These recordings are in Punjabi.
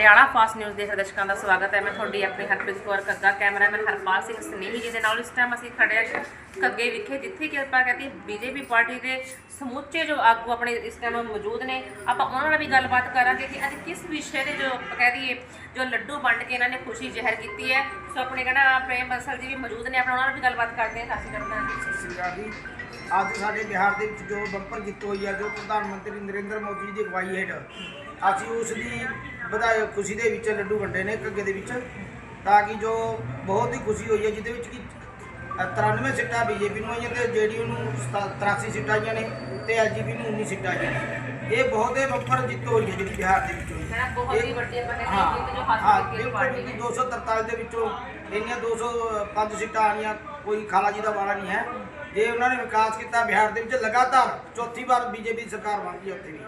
ਪਟਿਆਲਾ ਫਾਸਟ ਨਿਊਜ਼ ਦੇ ਦਰਸ਼ਕਾਂ ਦਾ ਸਵਾਗਤ ਹੈ। ਮੈਂ ਤੁਹਾਡੀ ਆਪਣੀ ਹਰਪ੍ਰੀਤ ਕੌਰ ਕੱਗਾ ਕੈਮਰਾਮੈਨ ਹਰਪਾਲ ਸਿੰਘ ਸਨੇਹੀ ਜੀ ਦੇ ਨਾਲ। ਇਸ ਟਾਈਮ ਅਸੀਂ ਖੜੇ ਹਾਂ ਕੱਗੇ ਵਿਖੇ, ਜਿੱਥੇ ਕਿ ਆਪਾਂ ਕਹਿੰਦੇ ਬੀਜੇਪੀ ਪਾਰਟੀ ਦੇ ਸਮੁੱਚੇ ਜੋ ਆਗੂ ਆਪਣੇ ਇਸ ਟਾਈਮ ਮੌਜੂਦ ਨੇ। ਆਪਾਂ ਉਹਨਾਂ ਨਾਲ ਵੀ ਗੱਲਬਾਤ ਕਰਾਂਗੇ ਕਿ ਅੱਜ ਕਿਸ ਵਿਸ਼ੇ ਦੇ ਜੋ ਆਪਾਂ ਕਹਿ ਦਈਏ ਜੋ ਲੱਡੂ ਵੰਡ ਕੇ ਇਹਨਾਂ ਨੇ ਖੁਸ਼ੀ ਜ਼ਹਿਰ ਕੀਤੀ ਹੈ। ਸੋ ਆਪਣੇ ਕਹਿੰਦਾ ਪ੍ਰੇਮ ਬੰਸਲ ਜੀ ਵੀ ਮੌਜੂਦ ਨੇ ਆਪਣਾ ਉਹਨਾਂ ਨਾਲ ਵੀ ਗੱਲਬਾਤ ਕਰਦੇ ਹਾਂ। ਸਾਸੀ ਕਰਦਾ ਸਤਿ ਸ਼੍ਰੀ ਅਕਾਲ ਜੀ। ਅੱਜ ਸਾਡੇ ਬਿਹਾਰ ਦੇ ਵਿੱਚ ਜੋ ਬੰਪਰ ਜਿੱਤ ਹੋਈ ਹੈ, ਜੋ ਪ੍ਰਧਾਨ ਮੰਤਰੀ ਨਰਿੰਦਰ ਮੋਦੀ ਜੀ ਦੀ ਅਗਵਾਈ ਹੇਠ ਅਸੀਂ ਉਸ ਦੀ ਵਧਾਈ ਖੁਸ਼ੀ ਦੇ ਵਿੱਚ ਲੱਡੂ ਵੰਡੇ ਨੇ ਕੱਗੇ ਦੇ ਵਿੱਚ ਤਾਂ ਕਿ ਜੋ ਬਹੁਤ ਹੀ ਖੁਸ਼ੀ ਹੋਈ ਹੈ ਜਿਹਦੇ ਵਿੱਚ ਕਿ 93 ਸੀਟਾਂ ਬੀਜੇਪੀ ਨੂੰ ਆਈਆਂ ਤੇ ਜੇਡੀਯੂ ਨੂੰ 83 ਸੀਟਾਂ ਆਈਆਂ ਨੇ ਤੇ ਐਲਜੀਪੀ ਨੂੰ 19 ਸੀਟਾਂ ਆਈਆਂ ਨੇ। ਇਹ ਬਹੁਤ ਹੀ ਬੰਪਰ ਜਿੱਤ ਹੋਈ ਹੈ ਜਿਹੜੀ ਬਿਹਾਰ ਦੇ ਵਿੱਚ ਹੋਈ ਹੈ। ਬਹੁਤ ਹੀ ਵੱਡੀ ਜਿੱਤ ਜੋ ਹਾਂ ਹਾਸਲ ਕੀਤੀ ਹੈ ਬਿਲਕੁਲ ਪਾਰਟੀ ਜੀ, ਨੇ। 243 ਦੇ ਵਿੱਚੋਂ ਇੰਨੀਆਂ 205 ਸੀਟਾਂ ਆਣੀਆਂ ਕੋਈ ਖਾਲਾ ਜੀ ਦਾ ਵਾਲਾ ਨਹੀਂ ਹੈ। ਜੇ ਉਹਨਾਂ ਨੇ ਵਿਕਾਸ ਕੀਤਾ ਬਿਹਾਰ ਦੇ ਵਿੱਚ ਲਗਾਤਾਰ ਚੌਥੀ ਵਾਰ ਬੀਜੇਪੀ ਸਰਕਾਰ ਬਣ ਗਈ ਉੱਥੇ ਵੀ।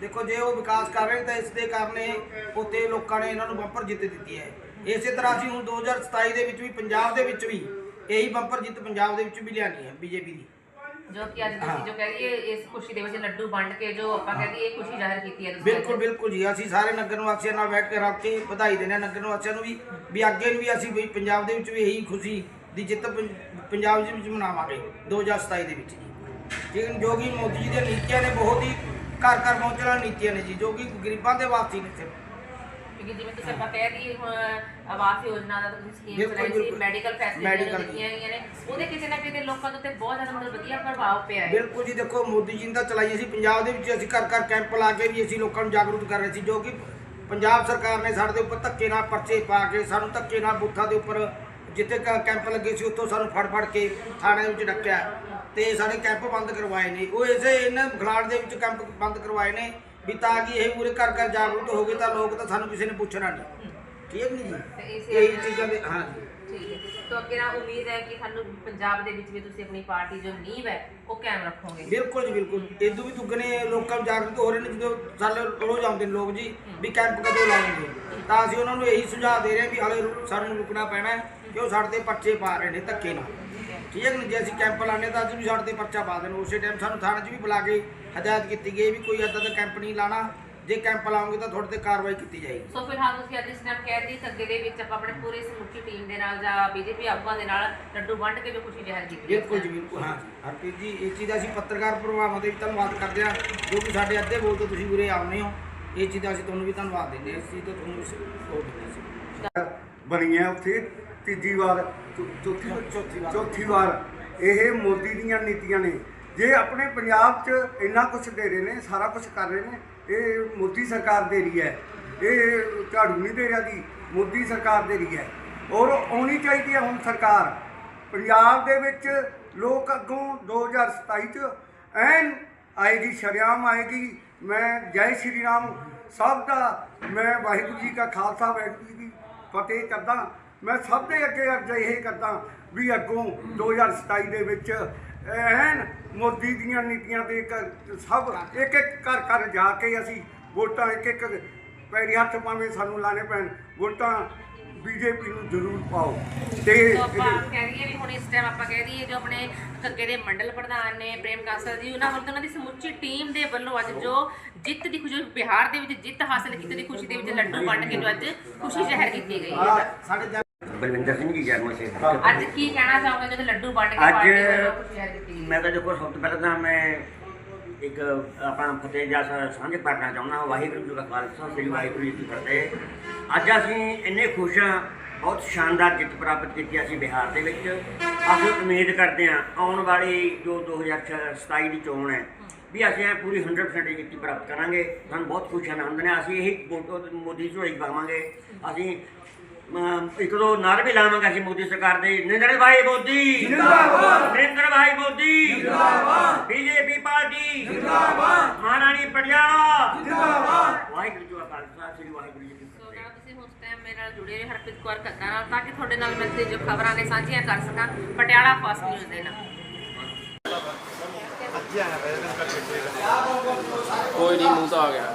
ਦੇਖੋ ਜੇ ਉਹ ਵਿਕਾਸ ਕਰ ਰਹੇ ਤਾਂ ਇਸ ਦੇ ਕਾਰਨ ਉੱਥੇ ਲੋਕਾਂ ਨੇ ਇਹਨਾਂ ਨੂੰ ਬੰਪਰ ਜਿੱਤ ਦਿੱਤੀ ਹੈ। ਇਸੇ ਤਰ੍ਹਾਂ ਅਸੀਂ ਹੁਣ 2027 ਦੇ ਵਿੱਚ ਵੀ ਪੰਜਾਬ ਦੇ ਵਿੱਚ ਵੀ ਇਹੀ ਬੰਪਰ ਜਿੱਤ ਪੰਜਾਬ ਦੇ ਵਿੱਚ ਵੀ ਲਿਆਣੀ ਹੈ ਬੀਜੇਪੀ ਦੀ। ਜੋ ਕਿ ਅੱਜ ਤੁਸੀਂ ਜੋ ਕਹਿ ਦਈਏ ਇਸ ਖੁਸ਼ੀ ਦੇ ਵਿੱਚ ਲੱਡੂ ਵੰਡ ਕੇ ਜੋ ਆਪਾਂ ਕਹਿ ਦਈਏ ਇਹ ਖੁਸ਼ੀ ਜ਼ਾਹਿਰ ਕੀਤੀ ਹੈ ਤੁਸੀਂ ਬਿਲਕੁਲ। ਬਿਲਕੁਲ ਜੀ। ਅਸੀਂ ਸਾਰੇ ਨਗਰ ਨਿਵਾਸੀਆਂ ਨਾਲ ਬੈਠ ਕੇ ਰੱਖ ਕੇ ਵਧਾਈ ਦਿੰਦੇ ਹਾਂ ਨਗਰ ਨਿਵਾਸੀਆਂ ਨੂੰ ਵੀ ਵੀ ਅੱਗੇ ਨੂੰ ਵੀ ਅਸੀਂ ਵੀ ਪੰਜਾਬ ਦੇ ਵਿੱਚ ਵੀ ਇਹੀ ਖੁਸ਼ੀ ਦੀ ਜਿੱਤ ਪੰਜਾਬ ਦੇ ਵਿੱਚ ਮਨਾਵਾਂਗੇ 2027 ਦੇ ਵਿੱਚ ਜੀ। ਹੈ ਜੋ ਕਿ ਮੋਦੀ ਜੀ ਦੀਆਂ ਨੀਤੀਆਂ ਨੇ ਬਹੁਤ ਹੀ ਘਰ ਘਰ ਪਹੁੰਚਣ ਵਾਲੀਆਂ ਨੀਤੀਆਂ ਨੇ ਜੀ ਜੋ ਕਿ ਗਰੀਬਾਂ ਦੇ ਵਾਸਤੇ ਨੇ ਸਿਰਫ। ਕਿਉਂਕਿ ਜਿਵੇਂ ਤੁਸੀਂ ਕਹਿ ਦਈਏ ਹੁਣ ਆਵਾਸ ਯੋਜਨਾ ਦਾ ਤੁਸੀਂ ਸਕੀਮ ਬਿਲਕੁਲ, ਚਲਾਈ ਸੀ ਬਿਲਕੁਲ। ਮੈਡੀਕਲ ਫੈਸਿਲਿਟੀਆਂ Medical ਦਿੱਤੀਆਂ ਗਈਆਂ ਨੇ ਉਹਦੇ ਕਿਸੇ ਨਾ ਕਿਤੇ ਲੋਕਾਂ ਦੇ ਉੱਤੇ ਬਹੁਤ ਜ਼ਿਆਦਾ ਮਤਲਬ ਵਧੀਆ ਪ੍ਰਭਾਵ ਪਿਆ ਹੈ। ਬਿਲਕੁਲ ਜੀ ਦੇਖੋ ਮੋਦੀ ਜੀ ਨੇ ਤਾਂ ਚਲਾਈ ਸੀ ਪੰਜਾਬ ਦੇ ਵਿੱਚ ਅਸੀਂ ਘਰ ਘਰ ਕੈਂਪ ਲਾ ਕੇ ਵੀ ਅਸੀਂ ਲੋਕਾਂ ਨੂੰ ਜਾਗਰੂਕ ਕਰ ਰਹੇ ਸੀ ਜੋ ਕਿ ਪੰਜਾਬ ਸਰਕਾਰ ਨੇ ਸਾਡੇ ਦੇ ਉੱਪਰ ਧੱਕੇ ਨਾਲ ਪਰਚੇ ਪਾ ਕੇ ਸਾਨੂੰ ਧੱਕੇ ਨਾਲ ਬੂਥਾਂ ਦੇ ਉੱਪਰ ਜਿੱਥੇ ਕ- ਕੈਂਪ ਲੱਗੇ ਸੀ ਉੱਥੋਂ ਸਾਨੂੰ ਫੜ ਫੜ ਕੇ ਥਾਣੇ ਵਿੱਚ ਡੱਕਿਆ ਤੇ ਸਾਡੇ ਕੈਂਪ ਬੰਦ ਕਰਵਾਏ ਨੇ। ਉਹ ਇਸੇ ਇਹਨਾਂ ਖਲਾੜ ਦੇ ਵਿੱਚ ਕੈਂਪ ਬੰਦ ਕਰਵਾਏ ਨੇ ਵੀ ਤਾਂ ਕਿ ਇਹ ਪੂਰੇ ਘਰ ਘਰ ਜਾਗਰੂਕ ਹੋ ਗਏ ਤਾਂ ਲੋਕ ਤਾਂ ਸਾਨੂੰ ਕਿਸੇ ਨੇ ਪੁੱਛਣਾ ਨਹੀਂ। ਠੀਕ ਹੈ ਨਹੀਂ ਜੀ? ਇਹ ਚੀਜ਼ਾਂ ਦੇ ਹਾਂ ਜੀ। ਠੀਕ ਹੈ। ਤਾਂ ਅੱਗੇ ਨਾਲ ਉਮੀਦ ਹੈ ਕਿ ਸਾਨੂੰ ਪੰਜਾਬ ਦੇ ਵਿੱਚ ਵੀ ਤੁਸੀਂ ਆਪਣੀ ਪਾਰਟੀ ਜੋ ਨੀਂਹ ਹੈ ਉਹ ਕਾਇਮ ਰੱਖੋਗੇ। ਬਿਲਕੁਲ ਜੀ ਬਿਲਕੁਲ। ਇਦੋਂ ਵੀ ਦੁੱਗਣੇ ਲੋਕਾਂ ਨੂੰ ਜਾਗਰੂਕ ਹੋ ਰਹੇ ਨੇ ਜਦੋਂ ਸਾਲੇ ਰੋਜ਼ ਆਉਂਦੇ ਨੇ ਲੋਕ ਜੀ ਵੀ ਕੈਂਪ ਕਦੋਂ ਲਾਉਣਗੇ। ਤਾਂ ਅਸੀਂ ਉਹਨਾਂ ਨੂੰ ਇਹੀ ਸੁਝਾਅ ਦੇ ਰਹੇ ਹਾਂ ਵੀ ਹਾਲੇ ਸਾਨੂੰ ਰੁਕਣਾ ਪੈਣਾ ਹੈ। ਕਿ ਉਹ ਸਾਡੇ ਤੇ ਪਰਚੇ ਪਾ ਰਹੇ ਨੇ ਧੱਕੇ ਨਾਲ? ਠੀਕ ਹੈ ਕਿ ਨਹੀਂ? ਜੇ ਅਸੀਂ ਕੈਂਪ ਲਾਣੇ ਤਾਂ ਅਸੀਂ ਵੀ ਸਾਡੇ ਤੇ ਪਰਚਾ ਪਾ ਦੇਣ। ਉਸੇ ਟਾਈਮ ਸਾਨੂੰ ਥਾਣੇ 'ਚ ਵੀ ਬੁਲਾ ਕੇ ਹਦਾਇਤ ਕੀਤੀ ਗਈ ਵੀ ਕੋਈ ਏਦਾਂ ਦਾ ਕੈਂਪ ਨਹੀਂ ਲਾਣਾ ਜੇ ਕੈਂਪ ਲਾਉਂਗੇ ਤਾਂ ਤੁਹਾਡੇ ਤੇ ਕਾਰਵਾਈ ਕੀਤੀ ਜਾਏਗੀ। ਸੋ ਫਿਲਹਾਲ ਤੁਸੀਂ ਅੱਜ ਇਸ ਟਾਈਮ ਕਹਿ ਕਿ ਅੱਗੇ ਦੇ ਵਿੱਚ ਆਪਾਂ ਆਪਣੇ ਪੂਰੇ ਸਮੁੱਚੀ ਟੀਮ ਦੇ ਨਾਲ ਜਾਂ ਬੀਜੇਪੀ ਆਗੂਆਂ ਦੇ ਨਾਲ ਲੱਡੂ ਵੰਡ ਕੇ ਜੋ ਖੁਸ਼ੀ ਜ਼ਾਹਿਰ ਕੀਤੀ ਹੈ। ਬਿਲਕੁਲ ਜੀ ਬਿਲਕੁਲ। ਹਾਂ ਜੀ। ਹਰਪ੍ਰੀਤ ਜੀ ਇਸ ਚੀਜ਼ ਦਾ ਅਸੀਂ ਪੱਤਰਕਾਰ ਪ੍ਰਭਾਵਾਂ ਦੇ ਵੀ ਧੰਨਵਾਦ ਕਰਦੇ ਹਾਂ ਜੋ ਕਿ ਸਾਡੇ ਅੱਧੇ ਬੋਲ ਤੋਂ ਤੁਸੀਂ ਉਰੇ ਆਉਂਦੇ ਹੋ। ਇਹ ਚੀਜ਼ ਦਾ ਅਸੀਂ ਤੁਹਾਨੂੰ ਵੀ ਧੰਨਵਾਦ ਦਿੰਦੇ ਹਾਂ। ਇਸ ਚੀਜ਼ ਤੋਂ ਤੁਹਾਨੂੰ ਸਪੋਰਟ ਦਿੰਦੇ ਹੈ ਉੱਥੇ। ਤੀਜੀ ਵਾਰ ਚੌਥੀ ਚੌਥੀ ਵਾਰ। ਚੌਥੀ ਵਾਰ ਇਹ ਮੋਦੀ ਦੀਆਂ ਨੀਤੀਆਂ ਨੇ। ਜੇ ਆਪਣੇ ਪੰਜਾਬ 'ਚ ਇੰਨਾ ਕੁਝ ਦੇ ਰਹੇ ਨੇ ਸਾਰਾ ਕੁਝ ਕਰ ਰਹੇ ਨੇ ਇਹ ਮੋਦੀ ਸਰਕਾਰ ਦੇ ਰਹੀ ਹੈ। ਇਹ ਝਾੜੂ ਨਹੀਂ ਦੇ ਰਿਹਾ ਜੀ ਮੋਦੀ ਸਰਕਾਰ ਦੇ ਰਹੀ ਹੈ। ਔਰ ਆਉਣੀ ਚਾਹੀਦੀ ਹੈ ਹੁਣ ਸਰਕਾਰ। ਪੰਜਾਬ ਦੇ ਵਿੱਚ ਲੋਕ ਅੱਗੋਂ 2027 ਚ ਐਨ ਆਏਗੀ ਸ਼ਰਿਆਮ ਆਏਗੀ। ਮੈਂ ਜੈ ਸ਼੍ਰੀ ਰਾਮ ਸਭ ਦਾ ਮੈਂ ਵਾਹਿਗੁਰੂ ਜੀ ਕਾ ਖਾਲਸਾ ਵਾਹਿਗੁਰੂ ਜੀ ਦੀ ਫਤਿਹ ਕਰਦਾ। ਮੈਂ ਸਭ ਦੇ ਅੱਗੇ ਅਰਜ਼ ਇਹ ਕਰਦਾ ਵੀ ਅੱਗੋਂ 2027 ਦੇ ਵਿੱਚ ਐਨ ਮੋਦੀ ਦੀਆਂ ਨੀਤੀਆਂ ਦੇ ਇੱਕ ਸਭ ਇੱਕ ਇੱਕ ਘਰ ਘਰ ਜਾ ਕੇ ਅਸੀਂ ਵੋਟਾਂ ਇੱਕ ਇੱਕ ਪੈਰੀ ਹੱਥ ਪਾਵੇਂ ਸਾਨੂੰ ਲਾਣੇ ਪੈਣ ਵੋਟਾਂ ਬੀਜੇਪੀ ਨੂੰ ਜ਼ਰੂਰ ਪਾਓ। ਤੇ ਆਪਾਂ ਕਹਿ ਦਈਏ ਵੀ ਹੁਣ ਇਸ ਟਾਈਮ ਆਪਾਂ ਕਹਿ ਦਈਏ ਜੋ ਆਪਣੇ ਕੱਗੇ ਦੇ ਮੰਡਲ ਪ੍ਰਧਾਨ ਨੇ ਪ੍ਰੇਮ ਕਾਸਲ ਜੀ ਉਹਨਾਂ ਵੱਲੋਂ ਤੇ ਉਹਨਾਂ ਦੀ ਸਮੁੱਚੀ ਟੀਮ ਦੇ ਵੱਲੋਂ ਅੱਜ ਜੋ ਜਿੱਤ ਦੀ ਖੁਸ਼ੀ ਬਿਹਾਰ ਦੇ ਵਿੱਚ ਜਿੱਤ ਹਾਸਲ ਕੀਤੀ ਦੀ ਖੁਸ਼ੀ ਦੇ ਵਿੱਚ ਲੱਡੂ ਵੰਡ ਕੇ ਜੋ ਅੱਜ ਖੁਸ਼ੀ ਜ਼ਾਹਿਰ ਕੀਤੀ ਗਈ ਹੈ। ਬਲਵਿੰਦਰ ਸਿੰਘ ਜੀ ਜਰਮਨ ਸੇ। ਅੱਜ ਕੀ ਕਹਿਣਾ ਚਾਹੋਗੇ? ਜਦੋਂ ਲੱਡੂ ਵੰਡ ਕੇ ਅੱਜ ਪਾਰਟੀ ਵੱਲੋਂ ਕੀਤੀ ਮੈਂ ਤਾਂ ਦੇਖੋ ਸਭ ਤੋਂ ਪਹਿਲਾਂ ਤਾਂ ਮੈਂ ਇੱਕ ਆਪਣਾ ਫਤਿਹ ਜਸ ਸਾਂਝ ਕਰਨਾ ਚਾਹੁੰਦਾ ਵਾਹਿਗੁਰੂ ਜੀ ਕਾ ਖਾਲਸਾ ਸ੍ਰੀ ਵਾਹਿਗੁਰੂ ਜੀ ਕੀ ਫਤਿਹ। ਅੱਜ ਅਸੀਂ ਇੰਨੇ ਖੁਸ਼ ਹਾਂ ਬਹੁਤ ਸ਼ਾਨਦਾਰ ਜਿੱਤ ਪ੍ਰਾਪਤ ਕੀਤੀ ਅਸੀਂ ਬਿਹਾਰ ਦੇ ਵਿੱਚ। ਅਸੀਂ ਉਮੀਦ ਕਰਦੇ ਹਾਂ ਆਉਣ ਵਾਲੀ ਜੋ 2027 ਦੀ ਚੋਣ ਹੈ ਵੀ ਅਸੀਂ ਇਹ ਪੂਰੀ 100% ਜਿੱਤੀ ਪ੍ਰਾਪਤ ਕਰਾਂਗੇ। ਸਾਨੂੰ ਬਹੁਤ ਖੁਸ਼ੀ ਆਨੰਦ ਨੇ ਅਸੀਂ ਇਹੀ ਮੋਦੀ ਝੋਲੀ ਪਾਵਾਂਗੇ ਅਸੀਂ ਅਮ, ਇੱਕ ਦੋ ਨਾਰ ਵੀ ਲਾਵਾਂਗੇ ਅਸੀਂ ਮੋਦੀ ਸਰਕਾਰ ਦੇ। ਨਰਿੰਦਰ ਭਾਈ ਮੋਦੀ। ਜਿੰਦਾਬਾਦ। ਨਰਿੰਦਰ ਭਾਈ ਮੋਦੀ। ਜਿੰਦਾਬਾਦ। BJP party. ਜਿੰਦਾਬਾਦ। ਮਹਾਰਾਣੀ ਪਟਿਆਲਾ। ਜਿੰਦਾਬਾਦ। ਵਾਹਿਗੁਰੂ ਜੀ ਕਾ ਖਾਲਸਾ ਸ੍ਰੀ ਵਾਹਿਗੁਰੂ ਜੀ ਕੀ ਸੋ ਫਤਿਹ। ਨਾਲ ਤੁਸੀਂ ਉਸ ਟਾਈਮ ਮੇਰੇ ਨਾਲ ਜੁੜੇ ਰਹੇ ਹਰਪ੍ਰੀਤ ਕੌਰ ਕੱਗਾ ਨਾਲ ਤਾਂ ਕਿ ਤੁਹਾਡੇ ਨਾਲ ਮਿਲਦੇ ਜੋ ਖਬਰਾਂ ਨੇ ਸਾਂਝੀਆਂ ਕਰ ਸਕਾਂ ਪਟਿਆਲਾ ਫਾਸਟ ਨਿਊਜ਼ ਦੇ ਨਾਲ। ਕੋਈ ਨਹੀਂ ਮੂੰਹ ਤਾਂ ਆ ਗਿਆ।